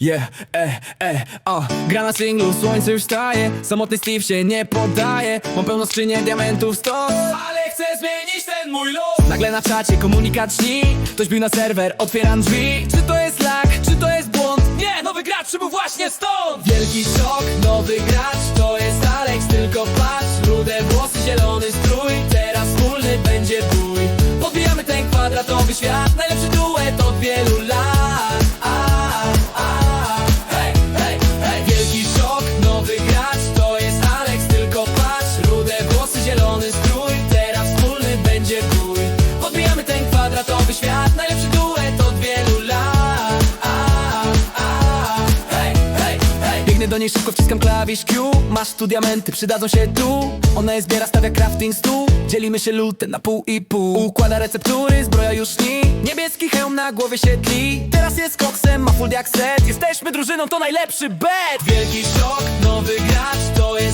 Yeah, e, e, o Gra na singlu, słońce już staje. Samotny Steve się nie poddaje. Mam pełno skrzynię diamentów stos Ale chcę zmienić ten mój los Nagle na czacie komunikat śni. Ktoś bił na serwer, otwieram drzwi. Czy to jest lag, czy to jest błąd? Nie, nowy gracz przybył właśnie stąd. Wielki szok, nowy gracz To jest Alex, tylko patrz Rude włosy, zielony strój. Teraz wspólny będzie bój. Podbijamy ten kwadratowy świat do niej szybko, wciskam klawisz Q. Masz tu diamenty, przydadzą się tu. Ona je zbiera, stawia crafting stół. Dzielimy się lutem na pół i pół. Układa receptury, zbroja już śni Niebieski hełm na głowie się tli. Teraz jest koksem, ma full jak set. Jesteśmy drużyną, to najlepszy bet. Wielki szok, nowy gracz To jest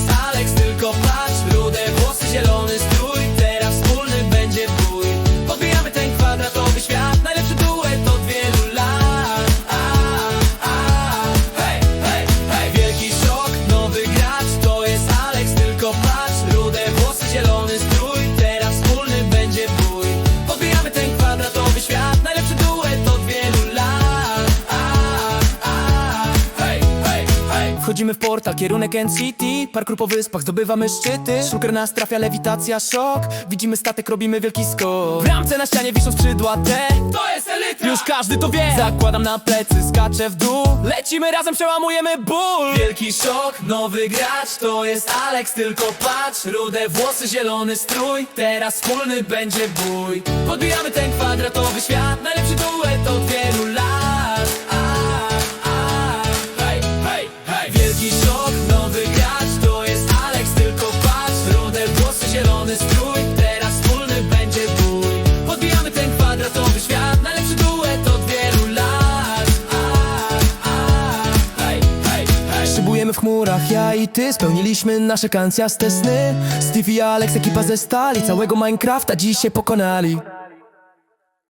Wchodzimy w portal, kierunek NCT Parkour po wyspach, zdobywamy szczyty. Szluker nas trafia, lewitacja, szok. Widzimy statek, robimy wielki skok. W ramce na ścianie wiszą skrzydła te. To jest elita! Już każdy to wie. Zakładam na plecy, skaczę w dół. Lecimy razem, przełamujemy ból. Wielki szok, nowy gracz To jest Alex, tylko patrz. Rude włosy, zielony strój. Teraz wspólny będzie bój. Podbijamy ten kwadratowy świat. Najlepszy duet od wielu w chmurach, ja i ty Spełniliśmy nasze kancjaste sny. Steve i Alex, ekipa ze stali Całego Minecrafta dziś się pokonali